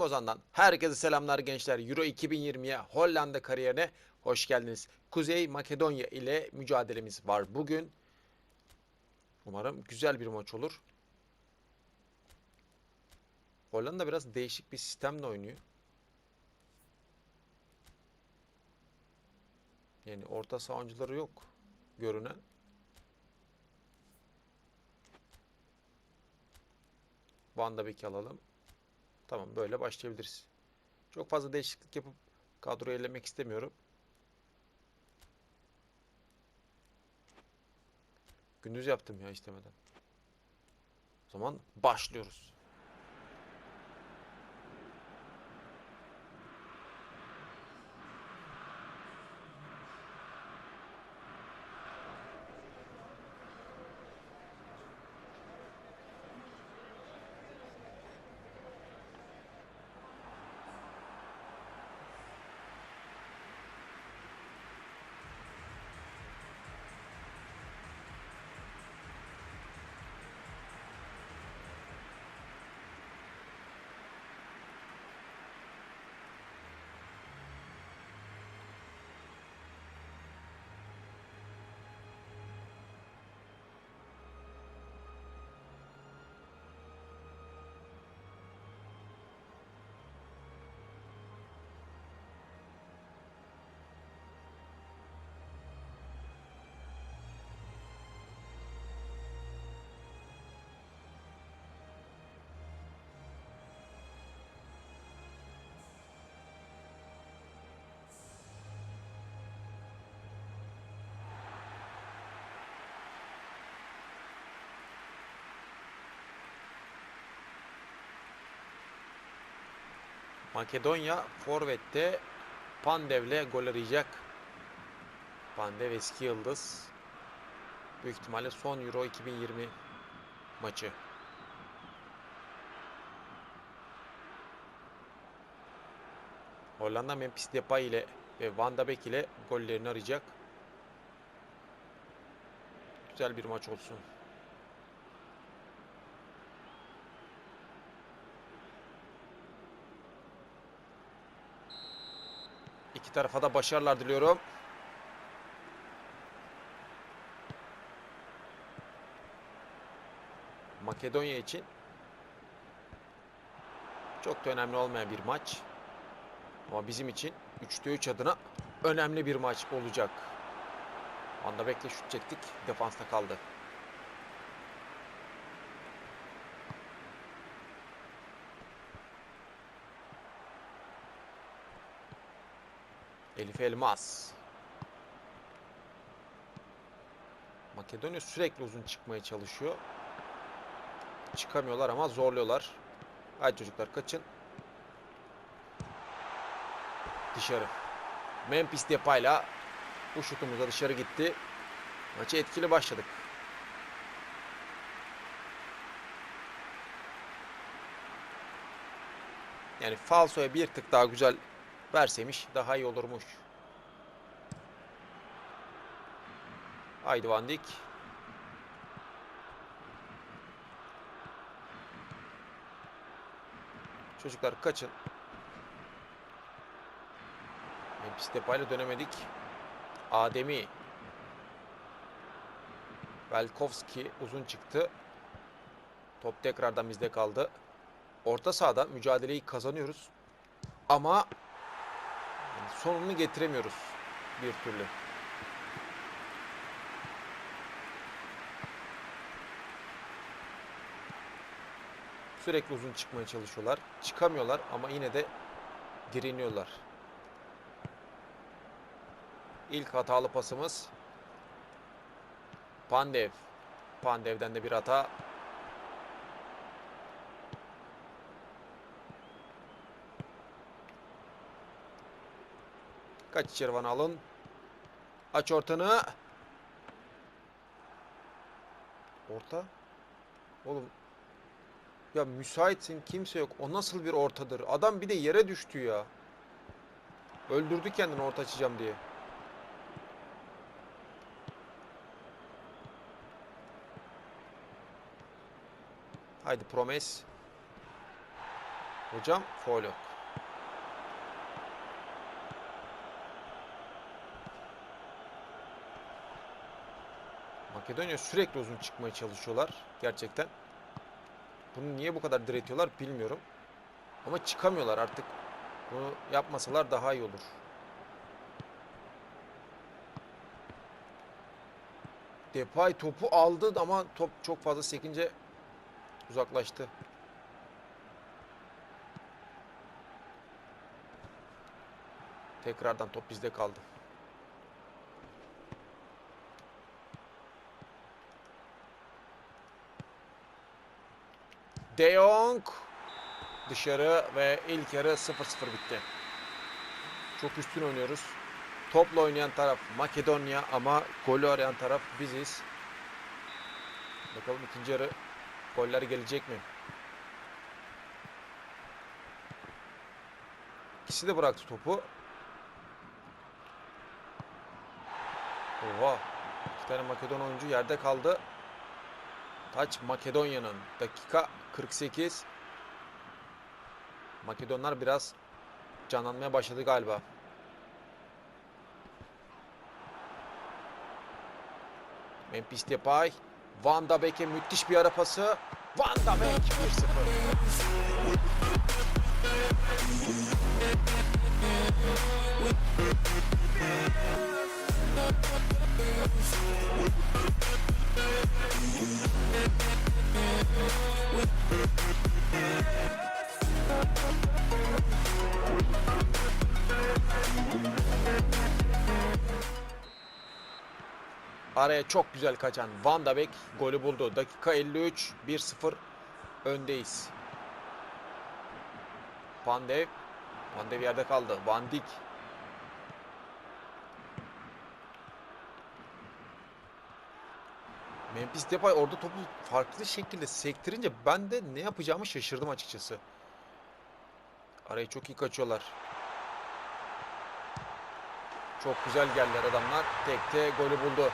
Ozan'dan herkese selamlar gençler. Euro 2020'ye Hollanda kariyerine hoş geldiniz. Kuzey Makedonya ile mücadelemiz var bugün. Umarım güzel bir maç olur. Hollanda biraz değişik bir sistemle oynuyor. Yani orta saha oyuncuları yok görünen. Van Beek'i alalım. Tamam böyle başlayabiliriz. Çok fazla değişiklik yapıp kadroyu ellemek istemiyorum. Gündüz yaptım ya istemeden. O zaman başlıyoruz. Makedonya Forvet'te Pandev'le gol arayacak. Pandev eski yıldız. Büyük ihtimalle son Euro 2020 maçı. Hollanda Memphis Depay ile ve Van de Beek ile gollerini arayacak. Güzel bir maç olsun. İki tarafa da başarılar diliyorum. Makedonya için çok da önemli olmayan bir maç. Ama bizim için 3'te 3 adına önemli bir maç olacak. Anda bekle şut çektik. Defansta kaldı. Elif Elmas. Makedonya sürekli uzun çıkmaya çalışıyor. Çıkamıyorlar ama zorluyorlar. Hadi çocuklar kaçın. Dışarı. Memphis Depay'la bu şutumuz da dışarı gitti. Maçı etkili başladık. Yani falsoya bir tık daha güzel verseymiş daha iyi olurmuş. Haydi Van Dijk. Çocuklar kaçın. Memphis Depay'la dönemedik. Ademi. Velkovski uzun çıktı. Top tekrardan bizde kaldı. Orta sahada mücadeleyi kazanıyoruz. Ama sonunu getiremiyoruz bir türlü. Sürekli uzun çıkmaya çalışıyorlar. Çıkamıyorlar ama yine de direniyorlar. İlk hatalı pasımız Pandev. Pandev'den de bir hata. Kaç içeri Van alın. Aç ortanı. Orta. Oğlum. Ya müsaitsin kimse yok. O nasıl bir ortadır? Adam bir de yere düştü ya. Öldürdü kendini orta açacağım diye. Haydi Promes. Hocam foul yok. Makedonya sürekli uzun çıkmaya çalışıyorlar gerçekten. Bunu niye bu kadar diretiyorlar bilmiyorum. Ama çıkamıyorlar artık. Bunu yapmasalar daha iyi olur. Depay topu aldı ama top çok fazla sekince uzaklaştı. Tekrardan top bizde kaldı. De Jong dışarı ve ilk yarı 0-0 bitti. Çok üstün oynuyoruz. Topla oynayan taraf Makedonya ama golü arayan taraf biziz. Bakalım ikinci yarı goller gelecek mi? İkisi de bıraktı topu. Oha. İki tane Makedon oyuncu yerde kaldı. Taç Makedonya'nın. Dakika 48. Makedonlar biraz canlanmaya başladı galiba. Memphis Depay. Van da Beek'e müthiş bir ara pası. Van da Beek 1-0. Araya çok güzel kaçan Van da Beek golü buldu. Dakika 53 1-0 öndeyiz. Pandev Pandev yerde kaldı. Van Dijk Memphis Depay orada topu farklı şekilde sektirince ben de ne yapacağımı şaşırdım açıkçası. Arayı çok iyi kaçıyorlar. Çok güzel geldiler adamlar. Tekte golü buldu.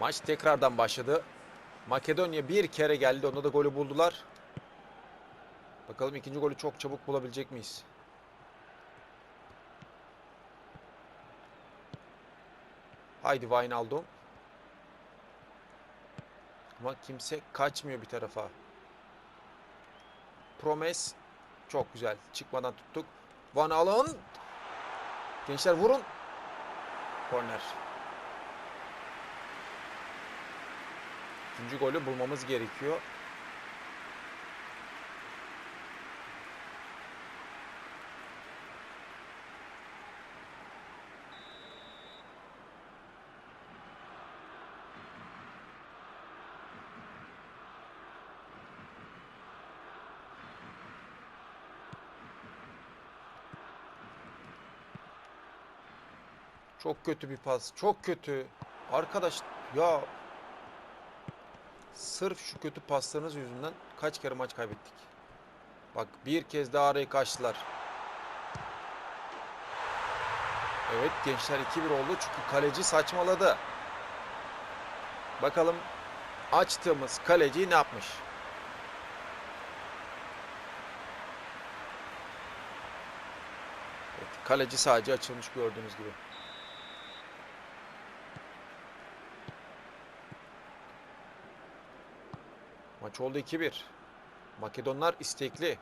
Maç tekrardan başladı. Makedonya bir kere geldi. Onda da golü buldular. Bakalım ikinci golü çok çabuk bulabilecek miyiz? Haydi Wijnaldum. Ama kimse kaçmıyor bir tarafa. Promes. Çok güzel. Çıkmadan tuttuk. Van Allen. Gençler vurun. Korner. İkinci golü bulmamız gerekiyor. Çok kötü bir pas. Çok kötü. Arkadaş ya Sırf şu kötü paslarınız yüzünden kaç kere maç kaybettik. Bak bir kez daha arayı kaçtılar. Evet gençler 2-1 oldu çünkü kaleci saçmaladı. Bakalım açtığımız kaleci ne yapmış? Evet, kaleci sadece açılmış gördüğünüz gibi. Maç oldu 2-1. Makedonlar istekli.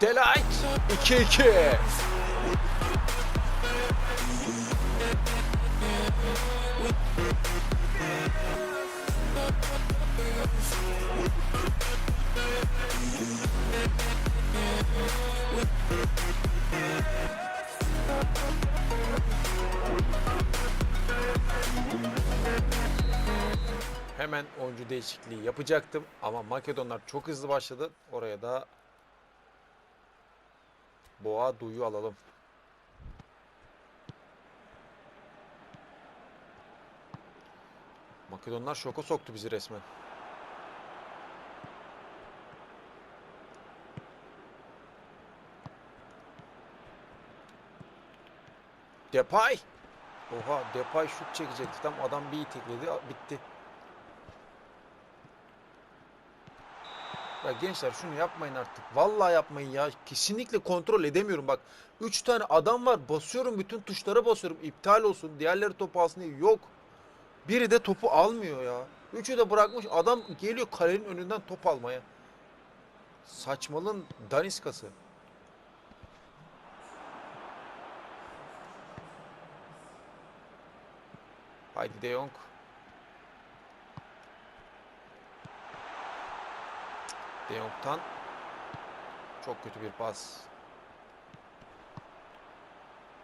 Delight 2-2. Oyuncu değişikliği yapacaktım ama Makedonlar çok hızlı başladı. Oraya da Boğa Duyu alalım. Makedonlar şoka soktu bizi resmen. Depay. Oha Depay şut çekecekti. Tam adam bir itekledi. Bitti. Ya gençler şunu yapmayın artık. Vallahi yapmayın ya. Kesinlikle kontrol edemiyorum bak. 3 tane adam var. Basıyorum bütün tuşlara basıyorum. İptal olsun. Diğerleri topu alsın diye. Yok. Biri de topu almıyor ya. Üçü de bırakmış. Adam geliyor kalenin önünden top almaya. Saçmalın daniskası. Haydi De Jong. De Jong'tan çok kötü bir pas.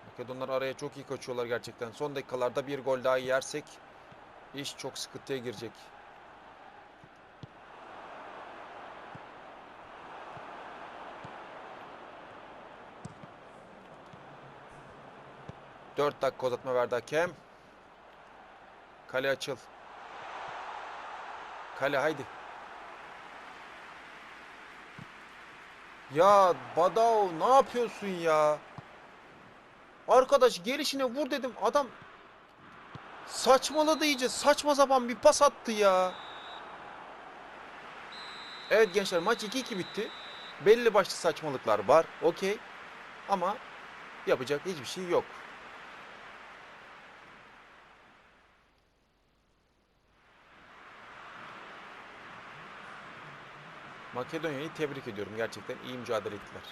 Makedonlar araya çok iyi kaçıyorlar gerçekten. Son dakikalarda bir gol daha yersek iş çok sıkıntıya girecek. Dört dakika uzatma verdi hakem. Kale açıl. Kale haydi. Ya Badao ne yapıyorsun ya? Arkadaş gelişine vur dedim. Adam saçmaladı iyice. Saçma sapan bir pas attı ya. Evet gençler maç 2-2 bitti. Belli başlı saçmalıklar var. Okey. Ama yapacak hiçbir şey yok. Makedonya'yı tebrik ediyorum. Gerçekten iyi mücadele ettiler.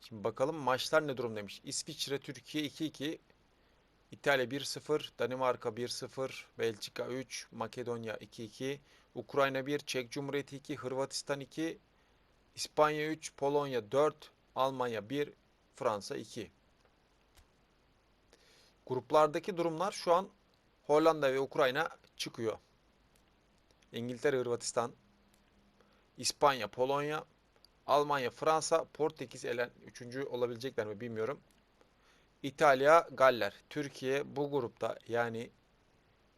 Şimdi bakalım maçlar ne durum demiş. İsviçre, Türkiye 2-2. İtalya 1-0, Danimarka 1-0, Belçika 3, Makedonya 2-2, Ukrayna 1, Çek Cumhuriyeti 2, Hırvatistan 2, İspanya 3, Polonya 4, Almanya 1, Fransa 2. Gruplardaki durumlar şu an Hollanda ve Ukrayna çıkıyor. İngiltere, Hırvatistan, İspanya, Polonya, Almanya, Fransa, Portekiz elen üçüncü olabilecekler mi bilmiyorum. İtalya, Galler. Türkiye bu grupta yani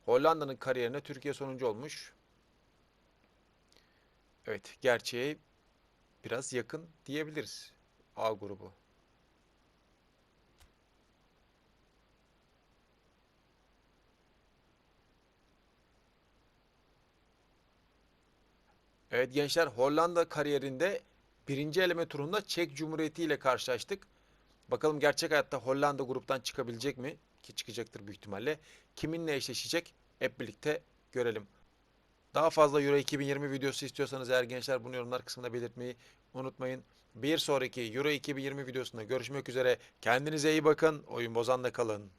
Hollanda'nın kariyerine Türkiye sonuncu olmuş. Evet, gerçeğe biraz yakın diyebiliriz A grubu. Evet gençler Hollanda kariyerinde birinci eleme turunda Çek Cumhuriyeti ile karşılaştık. Bakalım gerçek hayatta Hollanda gruptan çıkabilecek mi? Ki çıkacaktır büyük ihtimalle. Kiminle eşleşecek? Hep birlikte görelim. Daha fazla Euro 2020 videosu istiyorsanız eğer gençler bunu yorumlar kısmında belirtmeyi unutmayın. Bir sonraki Euro 2020 videosunda görüşmek üzere. Kendinize iyi bakın. Oyun bozanla kalın.